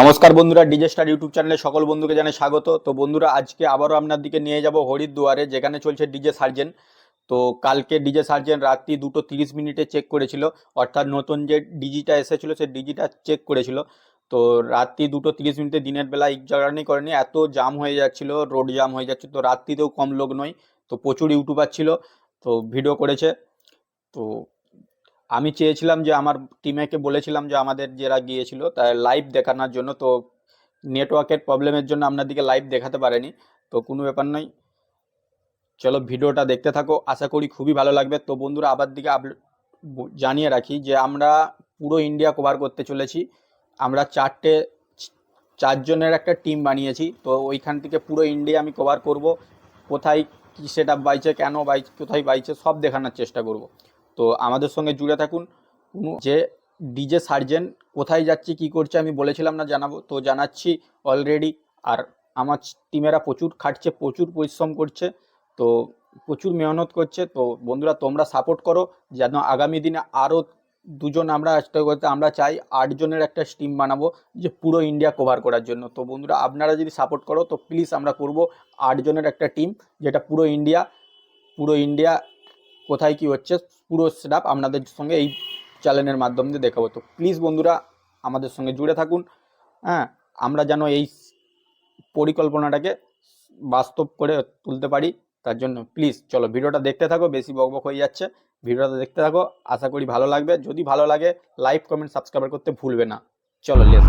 নমস্কার বন্ধুরা, DJ star YouTube চ্যানেলে সকল বন্ধুকে জানাই স্বাগত। তো বন্ধুরা, আজকে আবারও আপনার দিকে নিয়ে যাব হরিদ্বারে যেখানে চলছে ডিজে সার্জেন। তো কালকে ডিজে সার্জেন রাত্রি দুটো তিরিশ মিনিটে চেক করেছিল। অর্থাৎ নতুন যে ডিজিটা এসেছিল সে ডিজিটা চেক করেছিল। তো রাত্রি দুটো তিরিশ মিনিটে দিনের বেলা জায়গানি করেনি, এত জাম হয়ে যাচ্ছিল রোড জাম হয়ে যাচ্ছে তো রাত্রিতেও কম লোক নয়, তো প্রচুর ইউটিউবার ছিল, তো ভিডিও করেছে। তো আমি চেয়েছিলাম যে আমার টিমেকে বলেছিলাম যে আমাদের যারা গিয়েছিল তাই লাইভ দেখানোর জন্য, তো নেটওয়ার্কের প্রবলেমের জন্য আপনাদেরকে লাইভ দেখাতে পারেনি, তো কোনো ব্যাপার নয় চলো ভিডিওটা দেখতে থাকো, আশা করি খুবই ভালো লাগবে। তো বন্ধুরা, আবার দিকে আপ- জানিয়ে রাখি যে আমরা পুরো ইন্ডিয়া কভার করতে চলেছি। আমরা চারটে, চারজনের একটা টিম বানিয়েছি, তো ওইখান থেকে পুরো ইন্ডিয়া আমি কভার করব। কোথায় কী সেটা বাইছে কেন বাইছে কোথায় বাইছে সব দেখানোর চেষ্টা করব। তো আমাদের সঙ্গে জুড়ে থাকুন। কোনো যে ডিজে সার্জেন কোথায় যাচ্ছে, কি করছে, আমি বলেছিলাম না জানাব। তো জানাচ্ছি অলরেডি আর আমার টিমেরা প্রচুর খাটছে, প্রচুর পরিশ্রম করছে, তো প্রচুর মেহনত করছে। তো বন্ধুরা, তোমরা সাপোর্ট করো, যেন আগামী দিনে আরও দুজন আমরা করতে, আমরা চাই আটজনের একটা টিম বানাবো, যে পুরো ইন্ডিয়া কভার করার জন্য। তো বন্ধুরা, আপনারা যদি সাপোর্ট করো, তো প্লিজ আমরা করব আটজনের একটা টিম যেটা পুরো ইন্ডিয়া পুরো ইন্ডিয়া কোথায় কি হচ্ছে, পুরো সেটআপ আপনাদের সঙ্গে এই চ্যানেলের মাধ্যম দিয়ে দেখাবো। তো প্লিজ বন্ধুরা, আমাদের সঙ্গে জুড়ে থাকুন। হ্যাঁ আমরা যেন এই পরিকল্পনাটাকে বাস্তব করে তুলতে পারি, তার জন্য প্লিজ চলো ভিডিওটা দেখতে থাকো, বেশি বকবক হয়ে যাচ্ছে। ভিডিওটা দেখতে থাকো, আশা করি ভালো লাগবে। যদি ভালো লাগে লাইক কমেন্ট সাবস্ক্রাইব করতে ভুলবে না। চলো লেস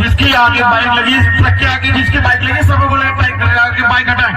जिसकी आगे बाइक लगी ट्रक के आगे जिसकी बाइक लगी, सब बोले बाइक आगे बाइक हटाए।